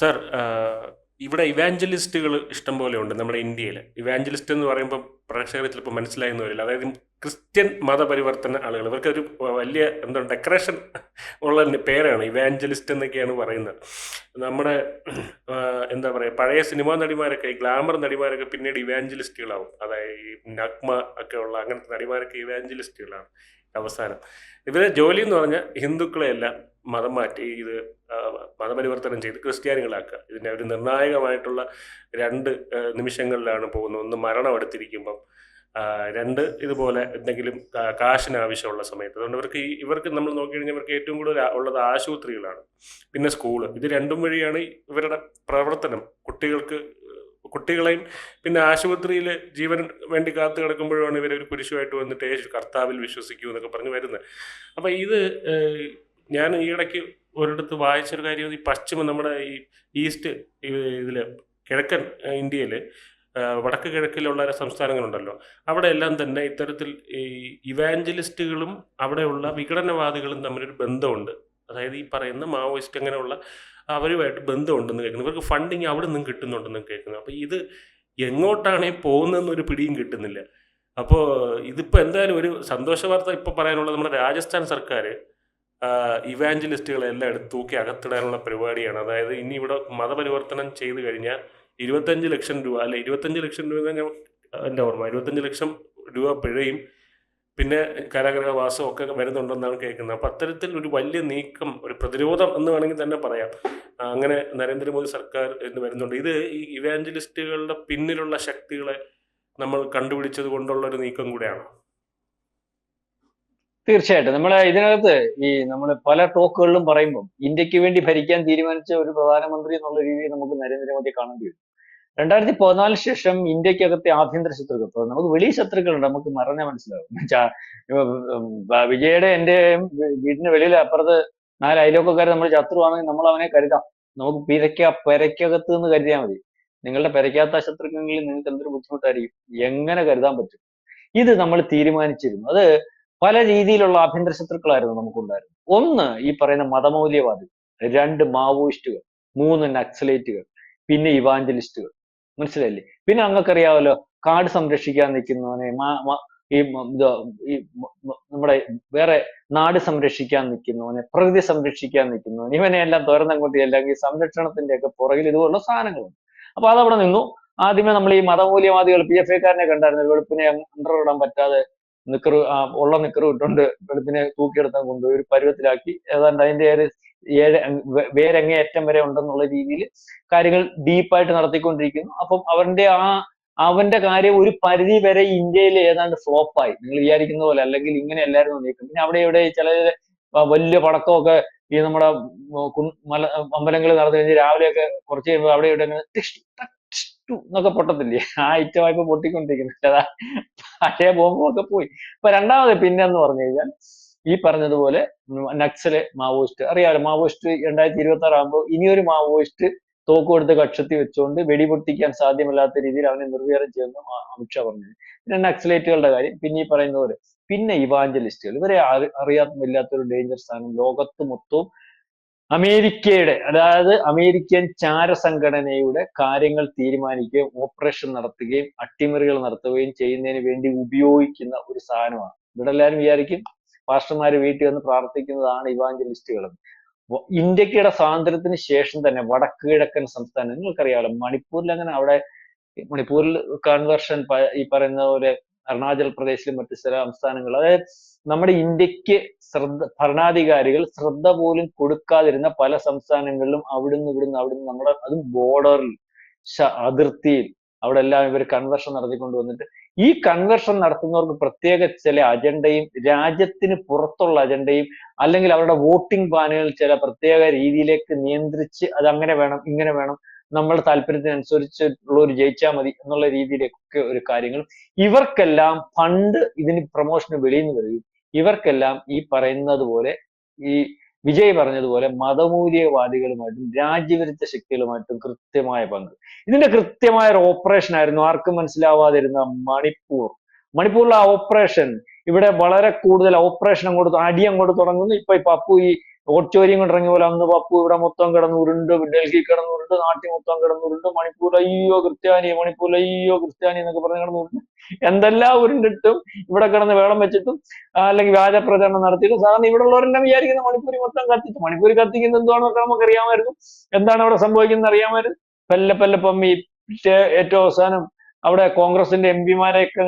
Sir ഇവിടെ ഇവാഞ്ചലിസ്റ്റുകൾ ഇഷ്ടംപോലെ ഉണ്ട് നമ്മുടെ ഇന്ത്യയിൽ. ഇവാഞ്ചലിസ്റ്റ് എന്ന് പറയുമ്പോൾ പ്രേക്ഷകർ ചിലപ്പോൾ മനസ്സിലായെന്ന് വരില്ല അതായത് ക്രിസ്ത്യൻ മതപരിവർത്തന ആളുകൾ. ഇവർക്ക് ഒരു വലിയ എന്താ ഡെക്കറേഷൻ ഉള്ള പേരാണ് ഇവാഞ്ചലിസ്റ്റ് എന്നൊക്കെയാണ് പറയുന്നത്. നമ്മുടെ എന്താ പറയുക പഴയ സിനിമാ നടിമാരൊക്കെ ഈ ഗ്ലാമർ നടിമാരൊക്കെ പിന്നീട് ഇവാഞ്ചലിസ്റ്റുകളാവും. അതായത് ഈ നഗ്മ ഒക്കെ ഉള്ള അങ്ങനത്തെ നടിമാരൊക്കെ ഇവാഞ്ചലിസ്റ്റുകളാണ്. അവസാനം. ഇവരെ ജോലി എന്ന് പറഞ്ഞാൽ ഹിന്ദുക്കളെയെല്ലാം മതം മാറ്റി ഇത് മതപരിവർത്തനം ചെയ്ത് ക്രിസ്ത്യാനികളാക്കുക. ഇതിന്റെ ഒരു നിർണായകമായിട്ടുള്ള രണ്ട് നിമിഷങ്ങളിലാണ് പോകുന്നത്. ഒന്ന് മരണം അടുത്തിരിക്കുമ്പം രണ്ട് ഇതുപോലെ എന്തെങ്കിലും കാശിന് ആവശ്യമുള്ള സമയത്ത്. അതുകൊണ്ട് ഇവർക്ക് ഇവർക്ക് നമ്മൾ നോക്കിക്കഴിഞ്ഞാൽ ഇവർക്ക് ഏറ്റവും കൂടുതൽ ഉള്ളത് ആശുപത്രികളാണ്. പിന്നെ സ്കൂൾ. ഇത് രണ്ടും വഴിയാണ് ഇവരുടെ പ്രവർത്തനം. കുട്ടികൾക്ക് കുട്ടികളെയും പിന്നെ ആശുപത്രിയിൽ ജീവൻ വേണ്ടി കാത്തു കിടക്കുമ്പോഴാണ് ഇവർ ഒരു കുരിശുമായിട്ട് വന്നിട്ട് യേശു കർത്താവിൽ വിശ്വസിക്കൂ എന്നൊക്കെ പറഞ്ഞ് വരുന്നത്. അപ്പം ഇത് ഞാൻ ഈ ഇടയ്ക്ക് ഒരിടത്ത് വായിച്ചൊരു കാര്യം ഈ പശ്ചിമ നമ്മുടെ ഈ ഈസ്റ്റ് ഇതിൽ കിഴക്കൻ ഇന്ത്യയിൽ വടക്ക് കിഴക്കിലുള്ള സംസ്ഥാനങ്ങളുണ്ടല്ലോ. അവിടെ എല്ലാം തന്നെ ഇത്തരത്തിൽ ഈ ഇവാഞ്ചലിസ്റ്റുകളും അവിടെയുള്ള വിഘടനവാദികളും തമ്മിലൊരു ബന്ധമുണ്ട്. അതായത് ഈ പറയുന്ന മാവോയിസ്റ്റ് അങ്ങനെയുള്ള അവരുമായിട്ട് ബന്ധമുണ്ടെന്ന് കേൾക്കുന്നു. ഇവർക്ക് ഫണ്ടിങ് അവിടെ നിന്നും കിട്ടുന്നുണ്ടെന്ന് കേൾക്കുന്നു. അപ്പോൾ ഇത് എങ്ങോട്ടാണ് പോകുന്നതെന്ന് പോകുന്നതെന്നൊരു പിടിയും കിട്ടുന്നില്ല. അപ്പോൾ ഇതിപ്പോൾ എന്തായാലും ഒരു സന്തോഷ വാർത്ത ഇപ്പോൾ പറയാനുള്ളത് നമ്മുടെ രാജസ്ഥാൻ സർക്കാർ ഇവാഞ്ചലിസ്റ്റുകളെ എല്ലാം എടുത്ത് തൂക്കി അകത്തിടാനുള്ള പരിപാടിയാണ്. അതായത് ഇനി ഇവിടെ മതപരിവർത്തനം ചെയ്തു കഴിഞ്ഞാൽ ഇരുപത്തഞ്ച് ലക്ഷം രൂപ അല്ല ഇരുപത്തഞ്ച് ലക്ഷം രൂപ എന്റെ ഓർമ്മ ഇരുപത്തഞ്ച് ലക്ഷം രൂപ പിഴയും പിന്നെ കാരാഗ്രഹവാസം ഒക്കെ വരുന്നുണ്ടെന്നാണ് കേൾക്കുന്നത്. അപ്പം അത്തരത്തിൽ ഒരു വലിയ നീക്കം ഒരു പ്രതിരോധം എന്ന് വേണമെങ്കിൽ തന്നെ പറയാം. അങ്ങനെ നരേന്ദ്രമോദി സർക്കാർ എന്ന് വരുന്നുണ്ട്. ഇത് ഈ ഇവാഞ്ചലിസ്റ്റുകളുടെ പിന്നിലുള്ള ശക്തികളെ നമ്മൾ കണ്ടുപിടിച്ചത് കൊണ്ടുള്ള ഒരു നീക്കം കൂടെയാണ്? തീർച്ചയായിട്ടും. നമ്മൾ ഇതിനകത്ത് ഈ നമ്മൾ പല ടോക്കുകളിലും പറയുമ്പോൾ ഇന്ത്യയ്ക്ക് വേണ്ടി ഭരിക്കാൻ തീരുമാനിച്ച ഒരു പ്രധാനമന്ത്രി എന്നുള്ള രീതിയിൽ നമുക്ക് നരേന്ദ്രമോദി കാണേണ്ടി വരും. രണ്ടായിരത്തി പതിനാലിന് ശേഷം ഇന്ത്യക്കകത്തെ ആഭ്യന്തര ശത്രുക്കൾ. നമുക്ക് വെളി ശത്രുക്കളുണ്ട് നമുക്ക് മറന്നേ മനസ്സിലാവും. വിജയുടെ എന്റെ വീടിന് വെളിയിൽ അപ്പുറത്ത് നാല് അയലോക്കക്കാർ നമ്മൾ ശത്രുവാണെങ്കിൽ നമ്മൾ അവനെ കരുതാം. നമുക്ക് പിരക്ക പെരക്കകത്ത് നിന്ന് കരുതിയാൽ മതി. നിങ്ങളുടെ പെരക്കാത്ത ശത്രുക്കളെങ്കിൽ നിങ്ങൾക്ക് എന്തൊരു ബുദ്ധിമുട്ടായിരിക്കും? എങ്ങനെ കരുതാൻ പറ്റും? ഇത് നമ്മൾ തീരുമാനിച്ചിരുന്നു. അത് പല രീതിയിലുള്ള ആഭ്യന്തര ശത്രുക്കളായിരുന്നു നമുക്കുണ്ടായിരുന്നു ഒന്ന് ഈ പറയുന്ന മതമൗല്യവാദികൾ. രണ്ട് മാവോയിസ്റ്റുകൾ. മൂന്ന് നക്സലേറ്റുകൾ. പിന്നെ ഇവാഞ്ചലിസ്റ്റുകൾ. മനസ്സിലായില്ലേ? പിന്നെ അങ്ങക്കറിയാവല്ലോ കാട് സംരക്ഷിക്കാൻ നിൽക്കുന്നവനെ ഈ നമ്മുടെ വേറെ നാട് സംരക്ഷിക്കാൻ നിൽക്കുന്നവനെ പ്രകൃതി സംരക്ഷിക്കാൻ നിൽക്കുന്നവൻ ഇവനെ എല്ലാം തുറന്നങ്ങോട്ട് അല്ലെങ്കിൽ സംരക്ഷണത്തിന്റെ ഒക്കെ പുറകിൽ ഇതുപോലുള്ള സാധനങ്ങളുണ്ട് അപ്പൊ അതവിടെ നിന്നു. ആദ്യമേ നമ്മൾ ഈ മതമൂല്യവാദികൾ പി എഫ് ഐക്കാരനെ കണ്ടായിരുന്നു. വെളുപ്പിനെ അണ്ടറിടാൻ പറ്റാതെ നിക്കറ് ഉള്ള നിക്കറ് ഇട്ടുകൊണ്ട് വെളുപ്പിനെ തൂക്കിയെടുത്താൽ കൊണ്ടുപോയി ഒരു പരുവത്തിലാക്കി. ഏതാണ്ട് അതിന്റെ ഏഴ് വേരങ്ങേയറ്റം വരെ ഉണ്ടെന്നുള്ള രീതിയിൽ കാര്യങ്ങൾ ഡീപ്പായിട്ട് നടത്തിക്കൊണ്ടിരിക്കുന്നു. അപ്പം അവന്റെ ആ അവന്റെ കാര്യം ഒരു പരിധി വരെ ഇന്ത്യയിൽ ഏതാണ്ട് ഫ്ലോപ്പായി. നിങ്ങൾ വിചാരിക്കുന്ന പോലെ അല്ലെങ്കിൽ ഇങ്ങനെ എല്ലാവരും നീക്കും പിന്നെ അവിടെ ഇവിടെ ചില വലിയ പടക്കമൊക്കെ ഈ നമ്മുടെ മല അമ്പലങ്ങളിൽ നടന്നു കഴിഞ്ഞ് രാവിലെയൊക്കെ കുറച്ച് കഴിയുമ്പോൾ അവിടെ ഇവിടെ എന്നൊക്കെ പൊട്ടത്തില്ലേ? ആ ഇറ്റ വായ്പ പൊട്ടിക്കൊണ്ടിരിക്കുന്നത് അതാ പഴയ ബോംബൊക്കെ പോയി. ഇപ്പൊ രണ്ടാമത് പിന്നെന്ന് പറഞ്ഞു കഴിഞ്ഞാൽ ഈ പറഞ്ഞതുപോലെ നക്സൽ മാവോയിസ്റ്റ്. അറിയാലോ മാവോയിസ്റ്റ് രണ്ടായിരത്തി ഇരുപത്തി ആറ് ആകുമ്പോൾ ഇനിയൊരു മാവോയിസ്റ്റ് തോക്ക് കൊടുത്ത് കക്ഷത്തി വെച്ചുകൊണ്ട് വെടിപൊട്ടിക്കാൻ സാധ്യമല്ലാത്ത രീതിയിൽ അവനെ നിർവീര്യം ചെയ്യുന്നു ആ- അമിത്ഷാ പറഞ്ഞു. പിന്നെ നക്സലേറ്റുകളുടെ കാര്യം പിന്നെ ഈ പറയുന്ന പോലെ പിന്നെ ഇവാഞ്ചലിസ്റ്റുകൾ. ഇവരെ അറി- അറിയാത്തമില്ലാത്തൊരു ഡേഞ്ചർ സ്ഥാനം ലോകത്ത് മൊത്തവും അമേരിക്കയുടെ അതായത് അമേരിക്കൻ ചാര സംഘടനയുടെ കാര്യങ്ങൾ തീരുമാനിക്കുകയും ഓപ്പറേഷൻ നടത്തുകയും അട്ടിമറികൾ നടത്തുകയും ചെയ്യുന്നതിന് വേണ്ടി ഉപയോഗിക്കുന്ന ഒരു സാധനമാണ്. ഇവിടെ എല്ലാവരും വിചാരിക്കും പാസ്റ്റർമാര് വീട്ടിൽ വന്ന് പ്രാർത്ഥിക്കുന്നതാണ് ഇവാഞ്ചലിസ്റ്റുകൾ ഇന്ത്യക്കയുടെ സ്വാതന്ത്ര്യത്തിന് ശേഷം തന്നെ വടക്ക് കിഴക്കൻ സംസ്ഥാനം നിങ്ങൾക്കറിയാമല്ലോ മണിപ്പൂരിൽ അങ്ങനെ അവിടെ മണിപ്പൂരിൽ കൺവേർഷൻ ഈ പറയുന്ന പോലെ അരുണാചൽ പ്രദേശിലും മറ്റു ചില സംസ്ഥാനങ്ങൾ അതായത് നമ്മുടെ ഇന്ത്യയ്ക്ക് ശ്രദ്ധ ഭരണാധികാരികൾ ശ്രദ്ധ പോലും കൊടുക്കാതിരുന്ന പല സംസ്ഥാനങ്ങളിലും അവിടുന്ന് ഇവിടുന്ന് അവിടുന്ന് നമ്മുടെ അതും ബോർഡറിൽ അതിർത്തിയിൽ അവിടെ എല്ലാം ഇവർ കൺവെർഷൻ നടത്തിക്കൊണ്ട് വന്നിട്ട് ഈ കൺവെർഷൻ നടത്തുന്നവർക്ക് പ്രത്യേക ചില അജണ്ടയും രാജ്യത്തിന് പുറത്തുള്ള അജണ്ടയും അല്ലെങ്കിൽ അവരുടെ വോട്ടിംഗ് പാനുകൾ ചില പ്രത്യേക രീതിയിലേക്ക് നിയന്ത്രിച്ച് അത് അങ്ങനെ വേണം ഇങ്ങനെ വേണം നമ്മുടെ താല്പര്യത്തിനനുസരിച്ചുള്ള ഒരു ജയിച്ചാൽ മതി എന്നുള്ള രീതിയിലൊക്കെ ഒരു കാര്യങ്ങൾ ഇവർക്കെല്ലാം ഫണ്ട് ഇതിന് പ്രൊമോഷന് വെളിയിൽ നിന്ന് വരികയും ഇവർക്കെല്ലാം ഈ പറയുന്നത് പോലെ ഈ വിജയ് പറഞ്ഞതുപോലെ മതമൂല്യവാദികളുമായിട്ടും രാജ്യവിരുദ്ധ ശക്തികളുമായിട്ടും കൃത്യമായ പങ്ക്. ഇതിന്റെ കൃത്യമായ ഒരു ഓപ്പറേഷൻ ആയിരുന്നു ആർക്കും മനസ്സിലാവാതിരുന്ന മണിപ്പൂർ. മണിപ്പൂരിലെ ആ ഓപ്പറേഷൻ ഇവിടെ വളരെ കൂടുതൽ ഓപ്പറേഷൻ അങ്ങോട്ട് അടി അങ്ങോട്ട് തുടങ്ങുന്നു. ഇപ്പൊ ഈ പപ്പു ഈ ഓട്ചോരിയും കൊണ്ട് ഇറങ്ങിയ പോലെ അന്ന് പപ്പു ഇവിടെ മൊത്തം കിടന്ന് ഉരുണ്ട് ഡൽഹി കിടന്ന് ഉരുണ്ട് നാട്ടിൽ മൊത്തം കിടന്ന് ഉരുണ്ട് മണിപ്പൂർ അയ്യോ ക്രിസ്ത്യാനി മണിപ്പൂർ അയ്യോ ക്രിസ്ത്യാനി എന്നൊക്കെ പറഞ്ഞ് കിടന്ന് ഉരുണ്ട് എന്തെല്ലാം ഉരുണ്ടിട്ടും ഇവിടെ കിടന്ന് വേളം വെച്ചിട്ടും അല്ലെങ്കിൽ വ്യാജ പ്രചരണം നടത്തിയിട്ടും സാധാരണ ഇവിടെ ഉള്ളവരെല്ലാം വിചാരിക്കുന്ന മണിപ്പൂരി മൊത്തം കത്തിച്ചു. മണിപ്പൂരി കത്തിക്കുന്ന എന്താണെന്നൊക്കെ നമുക്ക് അറിയാമായിരുന്നു. എന്താണ് അവിടെ സംഭവിക്കുന്നത് അറിയാമായിരുന്നു. പല്ല പല്ല പമ്മി ഏറ്റവും അവസാനം അവിടെ കോൺഗ്രസിന്റെ എം പിമാരെയൊക്കെ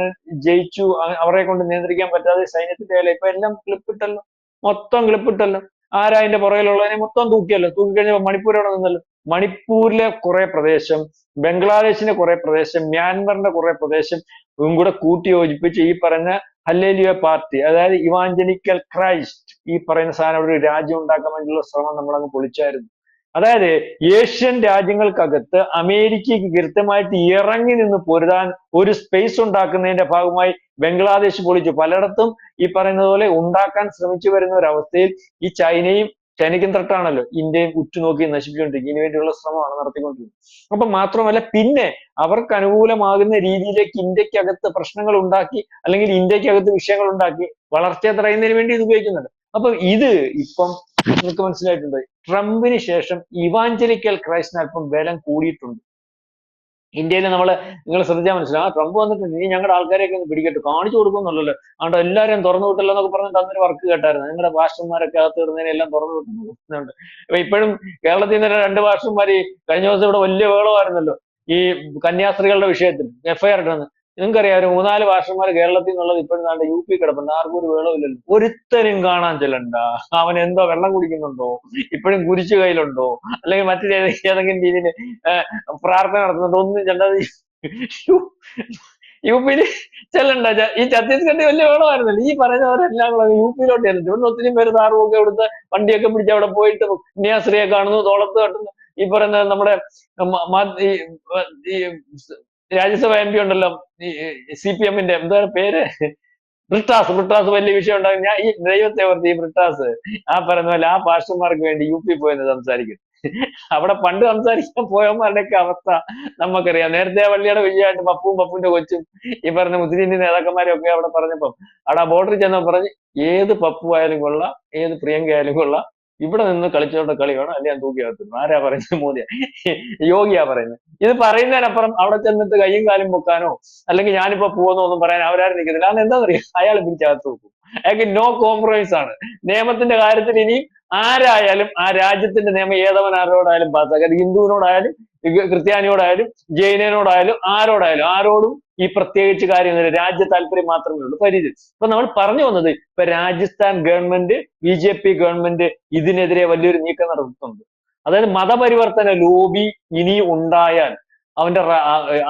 ജയിച്ചു. അവരെ കൊണ്ട് നിയന്ത്രിക്കാൻ പറ്റാതെ സൈന്യത്തിന്റെ ഇപ്പൊ എല്ലാം ക്ലിപ്പിട്ടല്ലോ. മൊത്തം ക്ലിപ്പിട്ടല്ലോ. ആരാ അതിന്റെ പുറകിലുള്ളതിനെ മൊത്തം തൂക്കിയല്ലോ? കഴിഞ്ഞ മണിപ്പൂർ അവിടെ നിന്നല്ലോ? മണിപ്പൂരിലെ കുറെ പ്രദേശം ബംഗ്ലാദേശിന്റെ കുറെ പ്രദേശം മ്യാൻമറിന്റെ കുറെ പ്രദേശം ഇതും കൂടെ യോജിപ്പിച്ച് ഈ പറഞ്ഞ ഹല്ലേലിയ പാർട്ടി അതായത് ഇവാഞ്ചലിക്കൽ ക്രൈസ്റ്റ് ഈ പറയുന്ന സാധനം അവിടെ ഒരു രാജ്യം ഉണ്ടാക്കാൻ വേണ്ടിയുള്ള ശ്രമം നമ്മൾ അങ്ങ് പൊളിച്ചായിരുന്നു. അതായത് ഏഷ്യൻ രാജ്യങ്ങൾക്കകത്ത് അമേരിക്കയ്ക്ക് കൃത്യമായിട്ട് ഇറങ്ങി നിന്ന് പൊരുതാൻ ഒരു സ്പേസ് ഉണ്ടാക്കുന്നതിന്റെ ഭാഗമായി ബംഗ്ലാദേശ് പൊളിച്ചു. പലയിടത്തും ഈ പറയുന്നത് പോലെ ഉണ്ടാക്കാൻ ശ്രമിച്ചു വരുന്ന ഒരു അവസ്ഥയിൽ ഈ ചൈനയും ചൈനയ്ക്കും തൊട്ടാണല്ലോ ഇന്ത്യയും ഉറ്റുനോക്കി നശിപ്പിച്ചുകൊണ്ടിരിക്കും ഇതിനു വേണ്ടിയുള്ള ശ്രമമാണ് നടത്തിക്കൊണ്ടിരിക്കുന്നത്. അപ്പൊ മാത്രമല്ല പിന്നെ അവർക്ക് അനുകൂലമാകുന്ന രീതിയിലേക്ക് ഇന്ത്യക്കകത്ത് പ്രശ്നങ്ങൾ ഉണ്ടാക്കി അല്ലെങ്കിൽ ഇന്ത്യക്കകത്ത് വിഷയങ്ങൾ ഉണ്ടാക്കി വളർച്ചയെ തടയുന്നതിന് വേണ്ടി ഇത് ഉപയോഗിക്കുന്നുണ്ട്. അപ്പൊ ഇത് ഇപ്പം നിങ്ങൾക്ക് മനസ്സിലായിട്ടുണ്ട് ട്രംപിന് ശേഷം ഇവാഞ്ചലിക്കൽ ക്രൈസ്റ്റിന് അല്പം ബലം കൂടിയിട്ടുണ്ട്. ഇന്ത്യയിൽ നമ്മൾ നിങ്ങൾ ശ്രദ്ധിച്ചാൽ മനസ്സിലാവും. ട്രംപ് വന്നിട്ട് നീ ഞങ്ങളുടെ ആൾക്കാരെയൊക്കെ ഒന്ന് പിടിക്കട്ടെ. കാണിച്ചു കൊടുക്കുന്നുള്ളല്ലോ അതുകൊണ്ട് എല്ലാവരെയും തുറന്നു വിട്ടല്ലോ എന്നൊക്കെ പറഞ്ഞിട്ട് അന്നൊരു വർക്ക് കേട്ടായിരുന്നു. നിങ്ങളുടെ ഭാഷന്മാരൊക്കെ അകത്ത് എല്ലാം തുറന്നു വിട്ടുന്നുണ്ട് അപ്പൊ ഇപ്പോഴും കേരളത്തിൽ നിന്ന് രണ്ട് ഭാഷന്മാർ കഴിഞ്ഞ ദിവസം ഇവിടെ വലിയ വേളമായിരുന്നല്ലോ ഈ കന്യാസ്ത്രീകളുടെ വിഷയത്തിൽ എഫ്ഐആർ ഇടുന്നത് നിങ്ങൾക്കറിയാം ഒരു മൂന്നാൽ ഭാഷന്മാർ കേരളത്തിൽ നിന്നുള്ളത് ഇപ്പോഴാണ്ട് യു പി കിടപ്പുണ്ട്. ആർക്കും ഒരു വേളവില്ലല്ലോ ഒരുത്തനും കാണാൻ ചെല്ലണ്ട. അവൻ എന്തോ വെള്ളം കുടിക്കുന്നുണ്ടോ? ഇപ്പോഴും കുരിശു കയ്യിലുണ്ടോ? അല്ലെങ്കിൽ മറ്റു ഏതെ- ഏതെങ്കിലും രീതിയിൽ പ്രാർത്ഥന നടത്തുന്നുണ്ടോ? ഒന്നും ചെല്ലാതെ യു പിയിൽ ചെല്ലണ്ട. ഈ ഛത്തീസ്ഗഡ് വലിയ വേളമായിരുന്നല്ലോ ഈ പറഞ്ഞവരെല്ലാം കൂടെ യു പിയിലോട്ട് ചെല്ലുന്നു. ഇവിടെ ഒത്തിരി പേര് താറുമൊക്കെ ഇവിടുത്തെ വണ്ടിയൊക്കെ പിടിച്ച് അവിടെ പോയിട്ട് കന്യാസ്ത്രീയെ കാണുന്നു. തോളത്ത് കെട്ടുന്നു. ഈ പറയുന്ന നമ്മുടെ രാജ്യസഭ എം പി ഉണ്ടല്ലോ സി പി എമ്മിന്റെ എന്താ പേര്? ബ്രിട്ടാസ് ബ്രിട്ടാസ് വലിയ വിഷയം ഉണ്ടാകും. ഞാൻ ഈ ദൈവത്തെ ഓർത്ത് ഈ ബ്രിട്ടാസ് ആ പറയുന്ന പോലെ ആ പാഷന്മാർക്ക് വേണ്ടി യു പി പോയെന്ന് സംസാരിക്കും. അവിടെ പണ്ട് സംസാരിക്കാൻ പോയവന്മാരുടെയൊക്കെ അവസ്ഥ നമുക്കറിയാം. നേരത്തെ വള്ളിയുടെ വിജയമായിട്ട് പപ്പും പപ്പുവിന്റെ കൊച്ചും ഈ പറഞ്ഞ മുസ്ലിം നേതാക്കന്മാരും ഒക്കെ അവിടെ പറഞ്ഞപ്പം അവിടെ ആ ബോർഡറിൽ ചെന്നപ്പോ പറഞ്ഞ് ഏത് പപ്പു ആയാലും കൊള്ളാം ഏത് പ്രിയങ്ക ആയാലും കൊള്ളാം ഇവിടെ നിന്ന് കളിച്ചോണ്ട കളി വേണം അല്ലെ? ഞാൻ തൂക്കി അകത്തുന്നു ആരാ പറയുന്നത്? മോദിയാ. യോഗിയാ പറയുന്നത്. ഇത് പറയുന്നതിനപ്പുറം അവിടെ ചെന്നിട്ട് കയ്യും കാലും പൊക്കാനോ അല്ലെങ്കിൽ ഞാനിപ്പോ പോകുന്നോ ഒന്നും പറയാൻ അവരാരും നിൽക്കുന്നില്ല അന്ന് എന്താണെന്നറിയാം അയാൾ പിടിച്ചകത്ത് വെക്കും. അയാൾക്ക് നോ കോംപ്രമൈസ് ആണ്. നിയമത്തിന്റെ കാര്യത്തിൽ ഇനി ആരായാലും ആ രാജ്യത്തിന്റെ നിയമം ഏതവൻ ആരോടായാലും പാസ്സാക്കുക അത് ഹിന്ദുവിനോടായാലും ക്രി- ക്രിസ്ത്യാനിയോടായാലും ജൈനനോടായാലും ആരോടായാലും ആരോടും ഈ പ്രത്യേകിച്ച് കാര്യം രാജ്യ താല്പര്യം മാത്രമേ ഉള്ളൂ. പരിധി ഇപ്പൊ നമ്മൾ പറഞ്ഞു വന്നത് ഇപ്പൊ Rajasthan government B J P government ഇതിനെതിരെ വലിയൊരു നീക്കം നടത്തുന്നുണ്ട് അതായത് മതപരിവർത്തന ലോബി ഇനി ഉണ്ടായാൽ അവന്റെ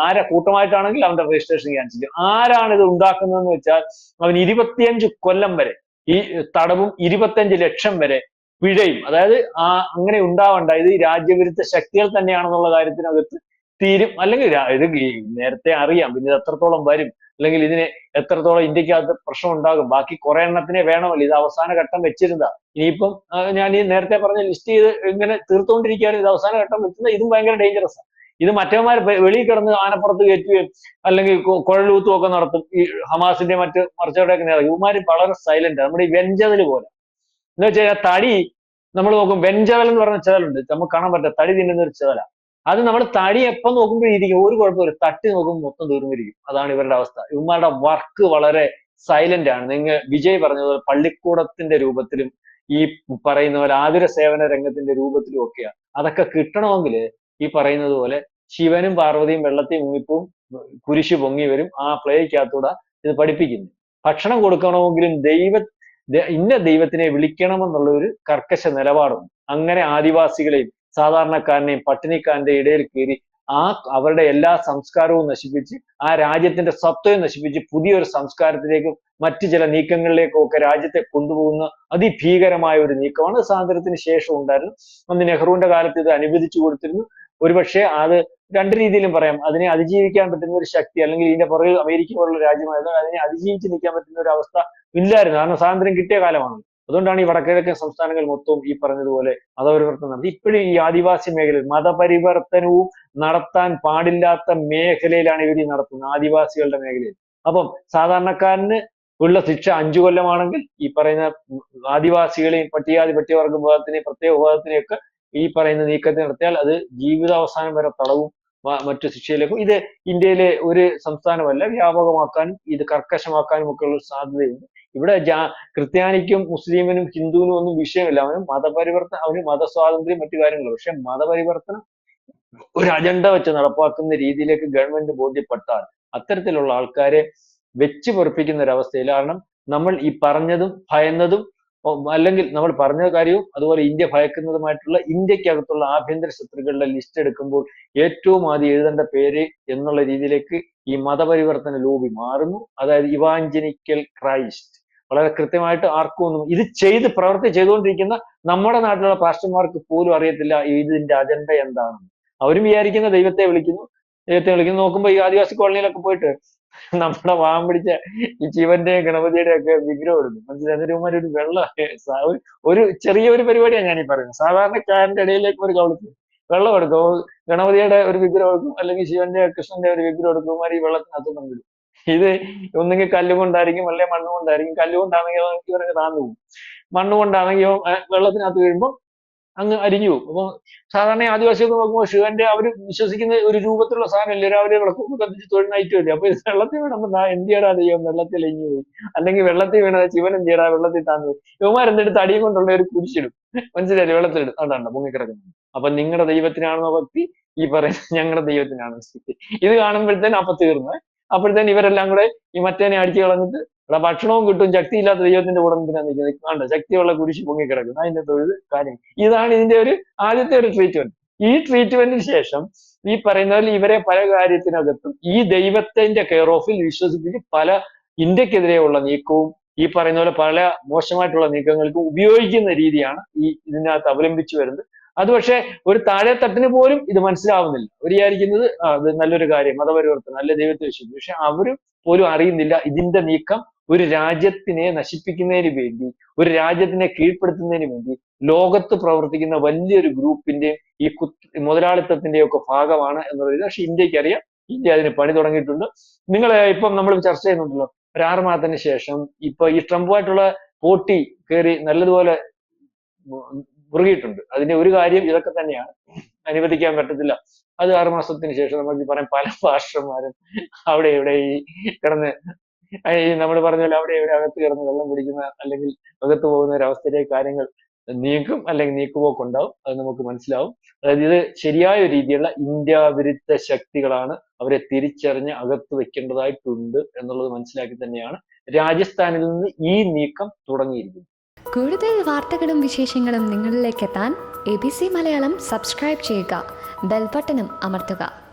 ആരെ കൂട്ടമായിട്ടാണെങ്കിൽ അവന്റെ രജിസ്ട്രേഷൻ ക്യാൻസൽ ചെയ്യും. ആരാണ് ഇത് ഉണ്ടാക്കുന്നതെന്ന് വെച്ചാൽ അവൻ ഇരുപത്തിയഞ്ച് കൊല്ലം വരെ ഈ തടവും ഇരുപത്തിയഞ്ച് ലക്ഷം വരെ പിഴയും. അതായത് ആ അങ്ങനെ ഉണ്ടാവണ്ട. ഇത് രാജ്യവിരുദ്ധ ശക്തികൾ തന്നെയാണെന്നുള്ള കാര്യത്തിനകത്ത് തീരും. അല്ലെങ്കിൽ ഇത് നേരത്തെ അറിയാം. പിന്നെ ഇത് എത്രത്തോളം വരും? അല്ലെങ്കിൽ ഇതിന് എത്രത്തോളം ഇന്ത്യക്കകത്ത് പ്രശ്നം ഉണ്ടാകും? ബാക്കി കുറെ എണ്ണത്തിനെ വേണമല്ലോ. ഇത് അവസാന ഘട്ടം വെച്ചിരുന്ന ഇനിയിപ്പം ഞാൻ ഈ നേരത്തെ പറഞ്ഞ ലിസ്റ്റ് ചെയ്ത് ഇങ്ങനെ തീർത്തുകൊണ്ടിരിക്കുകയാണ്. ഇത് അവസാന ഘട്ടം വെച്ചുന്നത് ഇതും ഭയങ്കര ഡേഞ്ചറസ് ആണ് ഇത് മറ്റവന്മാർ വെളിയിൽ കിടന്ന് ആനപ്പുറത്ത് കയറ്റുകയും അല്ലെങ്കിൽ കുഴലൂത്തും ഒക്കെ നടത്തും. ഈ ഹമാസിന്റെ മറ്റ് മറിച്ചവരുടെയൊക്കെ നേതാവ് ഇവന്മാര് വളരെ സൈലന്റ് നമ്മുടെ ഈ വെഞ്ചതിൽ പോലെ. എന്ന് വെച്ച് കഴിഞ്ഞാൽ തടി നമ്മൾ നോക്കും വെഞ്ചതൽ എന്ന് പറഞ്ഞ ചെതലുണ്ട് നമുക്ക് കാണാൻ പറ്റില്ല. തടി തിന്നുന്ന ഒരു ചെതല അത് നമ്മൾ തടി എപ്പം നോക്കുമ്പോഴിരിക്കും ഒരു കുഴപ്പമില്ല തട്ടി നോക്കുമ്പോൾ മൊത്തം തീർന്നിരിക്കും. അതാണ് ഇവരുടെ അവസ്ഥ. ഇവന്മാരുടെ വർക്ക് വളരെ സൈലന്റ് ആണ്. നിങ്ങൾ വിജയ് പറഞ്ഞതുപോലെ പള്ളിക്കൂടത്തിന്റെ രൂപത്തിലും ഈ പറയുന്ന പോലെ ആതുര സേവന രംഗത്തിന്റെ രൂപത്തിലും ഒക്കെയാണ് അതൊക്കെ കിട്ടണമെങ്കിൽ ഈ പറയുന്നത് പോലെ ശിവനും പാർവതിയും വെള്ളത്തിൽ മുങ്ങിപ്പോവും കുരിശ് പൊങ്ങി വരും. ആ പ്ലേക്കകത്തൂടെ ഇത് പഠിപ്പിക്കുന്നു. ഭക്ഷണം കൊടുക്കണമെങ്കിലും ദൈവ ഇന്ന ദൈവത്തിനെ വിളിക്കണമെന്നുള്ള ഒരു കർക്കശ നിലപാടുണ്ട്. അങ്ങനെ ആദിവാസികളെയും സാധാരണക്കാരനെയും പട്ടിണിക്കാരന്റെ ഇടയിൽ കയറി ആ അവരുടെ എല്ലാ സംസ്കാരവും നശിപ്പിച്ച് ആ രാജ്യത്തിന്റെ സ്വത്വം നശിപ്പിച്ച് പുതിയൊരു സംസ്കാരത്തിലേക്കും മറ്റു ചില നീക്കങ്ങളിലേക്കും ഒക്കെ രാജ്യത്തെ കൊണ്ടുപോകുന്ന അതിഭീകരമായ ഒരു നീക്കമാണ്. സ്വാതന്ത്ര്യത്തിന് ശേഷം ഉണ്ടായിരുന്നു അന്ന് നെഹ്റുവിന്റെ കാലത്ത് ഇത് അനുവദിച്ചു കൊടുത്തിരുന്നു. ഒരുപക്ഷെ അത് രണ്ട് രീതിയിലും പറയാം. അതിനെ അതിജീവിക്കാൻ പറ്റുന്ന ഒരു ശക്തി അല്ലെങ്കിൽ ഇതിന്റെ പുറകിൽ അമേരിക്ക പോലുള്ള രാജ്യമായതുകൊണ്ട് അതിനെ അതിജീവിച്ച് നിൽക്കാൻ പറ്റുന്ന ഒരു അവസ്ഥ ഇല്ലായിരുന്നു. കാരണം സ്വാതന്ത്ര്യം കിട്ടിയ കാലമാണ്. അതുകൊണ്ടാണ് ഈ വടക്കിഴക്കൻ സംസ്ഥാനങ്ങൾ മൊത്തവും ഈ പറഞ്ഞതുപോലെ മതപരിവർത്തനം നടത്തി. ഇപ്പോഴും ഈ ആദിവാസി മേഖലയിൽ മതപരിവർത്തനവും നടത്താൻ പാടില്ലാത്ത മേഖലയിലാണ് ഇവർ നടത്തുന്നത് ആദിവാസികളുടെ മേഖലയിൽ. അപ്പം സാധാരണക്കാരന് ഉള്ള ശിക്ഷ അഞ്ചു കൊല്ലമാണെങ്കിൽ ഈ പറയുന്ന ആദിവാസികളെയും പട്ടികാതി പട്ടികവർഗ വിഭാഗത്തിനെയും പ്രത്യേക വിഭാഗത്തിനെയൊക്കെ ഈ പറയുന്ന നീക്കത്തെ നടത്തിയാൽ അത് ജീവിതാവസാനം വരെ തടവും മറ്റു ശിക്ഷയിലേക്കും. ഇത് ഇന്ത്യയിലെ ഒരു സംസ്ഥാനമല്ല വ്യാപകമാക്കാനും ഇത് കർക്കശമാക്കാനും ഒക്കെ ഉള്ള സാധ്യതയുണ്ട്. ഇവിടെ ജാ ക്രിസ്ത്യാനിക്കും മുസ്ലിമിനും ഹിന്ദുവിനും ഒന്നും വിഷയമില്ല. അവന് മതപരിവർത്തനം അവന് മതസ്വാതന്ത്ര്യം മറ്റു കാര്യങ്ങളും. പക്ഷെ മതപരിവർത്തനം ഒരു അജണ്ട വെച്ച് നടപ്പാക്കുന്ന രീതിയിലേക്ക് ഗവൺമെന്റ് ബോധ്യപ്പെട്ടാൽ അത്തരത്തിലുള്ള ആൾക്കാരെ വെച്ച് പൊറപ്പിക്കുന്ന ഒരു അവസ്ഥയിൽ കാരണം നമ്മൾ ഈ പറഞ്ഞതും ഭയന്നതും അല്ലെങ്കിൽ നമ്മൾ പറഞ്ഞ കാര്യവും അതുപോലെ ഇന്ത്യ ഭയക്കുന്നതുമായിട്ടുള്ള ഇന്ത്യക്കകത്തുള്ള ആഭ്യന്തര ശത്രുക്കളുടെ ലിസ്റ്റ് എടുക്കുമ്പോൾ ഏറ്റവും ആദ്യം എഴുതേണ്ട പേര് എന്നുള്ള രീതിയിലേക്ക് ഈ മതപരിവർത്തന ലോബി മാറുന്നു. അതായത് ഇവാഞ്ചനിക്കൽ ക്രൈസ്റ്റ് വളരെ കൃത്യമായിട്ട് ആർക്കും ഒന്നും ഇത് ചെയ്ത് പ്രവർത്തി ചെയ്തുകൊണ്ടിരിക്കുന്ന നമ്മുടെ നാട്ടിലുള്ള പാസ്റ്റർമാർക്ക് പോലും അറിയത്തില്ല ഇതിന്റെ അജണ്ട എന്താണെന്ന്. അവരും വിചാരിക്കുന്ന ദൈവത്തെ വിളിക്കുന്നു. ദൈവത്തെ വിളിക്കുന്നു. നോക്കുമ്പോൾ ഈ ആദിവാസി കോളനിയിലൊക്കെ പോയിട്ട് നമ്മുടെ വാം പിടിച്ച ഈ ശിവന്റെയും ഗണപതിയുടെയും ഒക്കെ വിഗ്രഹം എടുക്കും മനസ്സിലായി? ഒരു വെള്ള ഒരു- ചെറിയ ഒരു പരിപാടിയാണ് ഞാൻ പറയുന്നത്. സാധാരണക്കാരന്റെ ഇടയിലേക്ക് ഒരു കവളത്തിൽ വെള്ളം എടുക്കും. ഗണപതിയുടെ ഒരു വിഗ്രഹം എടുക്കും അല്ലെങ്കിൽ ശിവന്റെ കൃഷ്ണന്റെ ഒരു വിഗ്രഹം എടുക്കും. ഈ വെള്ളത്തിനകത്ത് പങ്കിടും ഇത് ഒന്നെങ്കിൽ കല്ലുകൊണ്ടായിരിക്കും അല്ലെങ്കിൽ മണ്ണുകൊണ്ടായിരിക്കും. കല്ലുകൊണ്ടാണെങ്കിൽ ഇവർക്ക് താന്നു പോകും. മണ്ണ് കൊണ്ടാണെങ്കിൽ വെള്ളത്തിനകത്ത് വീഴുമ്പോൾ അങ്ങ് അരിഞ്ഞു പോകും. അപ്പൊ സാധാരണ ആദിവാസികൾ നോക്കുമ്പോൾ ശിവന്റെ അവർ വിശ്വസിക്കുന്ന ഒരു രൂപത്തിലുള്ള സാധനമല്ലേ. രാവിലെ വിളക്കൊക്കെ കത്തിച്ച് തൊഴിലായിട്ട് വരും അപ്പൊ ഇത് വെള്ളത്തിൽ വീണപ്പോ എന്ത് ദൈവം? വെള്ളത്തിൽ അലിഞ്ഞു പോയി. അല്ലെങ്കിൽ വെള്ളത്തിൽ വീണത് ശിവൻ എന്തിയടാ വെള്ളത്തിൽ താന്നു പോയി. എന്തെടുത്ത് തടിയും കൊണ്ടുള്ള ഒരു കുരിശിടും. മനസ്സിലായി വെള്ളത്തിലിടും അതാണ് പൊങ്ങിക്കിടക്കുന്നത് അപ്പൊ നിങ്ങളുടെ ദൈവത്തിനാണോ ഭക്തി ഈ പറയുന്നത് ഞങ്ങളുടെ ദൈവത്തിനാണോ ഭക്തി. ഇത് കാണുമ്പോഴത്തേനും അപ്പൊ തീർന്നു. അപ്പോഴത്തേനും ഇവരെല്ലാം കൂടെ ഈ മറ്റേനെ അടിച്ചു കളഞ്ഞിട്ട് ഇവിടെ ഭക്ഷണവും കിട്ടും ശക്തിയില്ലാത്ത ദൈവത്തിന്റെ കൂടെ എന്തിനാ നിൽക്കുന്നത് കണ്ടോ? ശക്തിയുള്ള കുരിശ് പൊങ്ങിക്കിടക്കുന്നു. അതിന്റെ തൊഴിൽ കാര്യം. ഇതാണ് ഇതിന്റെ ഒരു ആദ്യത്തെ ഒരു ട്രീറ്റ്മെന്റ് ഈ ട്രീറ്റ്മെന്റിന് ശേഷം ഈ പറയുന്നതിൽ ഇവരെ പല കാര്യത്തിനകത്തും ഈ ദൈവത്തിന്റെ കെയർ ഓഫിൽ വിശ്വസിപ്പിച്ച് പല ഇന്ത്യക്കെതിരെയുള്ള നീക്കവും ഈ പറയുന്ന പോലെ പല മോശമായിട്ടുള്ള നീക്കങ്ങൾക്ക് ഉപയോഗിക്കുന്ന രീതിയാണ് ഈ ഇതിനകത്ത് അവലംബിച്ചു വരുന്നത്. അത് പക്ഷേ ഒരു താഴെത്തട്ടിന് പോലും ഇത് മനസ്സിലാവുന്നില്ല. അവർ വിചാരിക്കുന്നത് അത് നല്ലൊരു കാര്യം മതപരിവർത്തനം നല്ല ദൈവത്തെ വിശ്വസിക്കും പക്ഷെ അവരും പോലും അറിയുന്നില്ല ഇതിന്റെ നീക്കം ഒരു രാജ്യത്തിനെ നശിപ്പിക്കുന്നതിന് വേണ്ടി ഒരു രാജ്യത്തിനെ കീഴ്പ്പെടുത്തുന്നതിന് വേണ്ടി ലോകത്ത് പ്രവർത്തിക്കുന്ന വലിയൊരു ഗ്രൂപ്പിന്റെ ഈ കു മുതലാളിത്തത്തിന്റെ ഒക്കെ ഭാഗമാണ് എന്നുള്ളത്. പക്ഷെ ഇന്ത്യയ്ക്ക് അറിയാം ഇന്ത്യ അതിന് പണി തുടങ്ങിയിട്ടുണ്ട്. നിങ്ങൾ ഇപ്പം നമ്മൾ ചർച്ച ചെയ്യുന്നുണ്ടല്ലോ ഒരു ആറ് മാസത്തിന് ശേഷം ഇപ്പൊ ഈ ട്രംപുമായിട്ടുള്ള പോട്ടി കയറി നല്ലതുപോലെ മുറുകിയിട്ടുണ്ട്. അതിന്റെ ഒരു കാര്യം ഇതൊക്കെ തന്നെയാണ്. അനുവദിക്കാൻ പറ്റത്തില്ല. അത് ആറുമാസത്തിന് ശേഷം നമുക്ക് പറയാം പല ഭാഷമാരും അവിടെ ഇവിടെ ഈ കിടന്ന് നമ്മൾ പറഞ്ഞ പോലെ അവിടെ ഇവിടെ അകത്ത് കയറുന്ന വെള്ളം കുടിക്കുന്ന അല്ലെങ്കിൽ അകത്ത് പോകുന്ന ഒരു കാര്യങ്ങൾ നീക്കും അല്ലെങ്കിൽ നീക്കുപോക്കുണ്ടാവും. അത് നമുക്ക് മനസ്സിലാവും. അതായത് ഇത് ശരിയായ രീതിയിലുള്ള ഇന്ത്യ വിരുദ്ധ ശക്തികളാണ് അവരെ തിരിച്ചറിഞ്ഞ് അകത്ത് വെക്കേണ്ടതായിട്ടുണ്ട് എന്നുള്ളത് മനസ്സിലാക്കി തന്നെയാണ് രാജസ്ഥാനിൽ നിന്ന് ഈ നീക്കം തുടങ്ങിയിരിക്കുന്നത്. കൂടുതൽ വാർത്തകളും വിശേഷങ്ങളും നിങ്ങളിലേക്ക് എത്താൻ A B C Malayalam subscribe ചെയ്യുക. ബെൽബട്ടനും അമർത്തുക.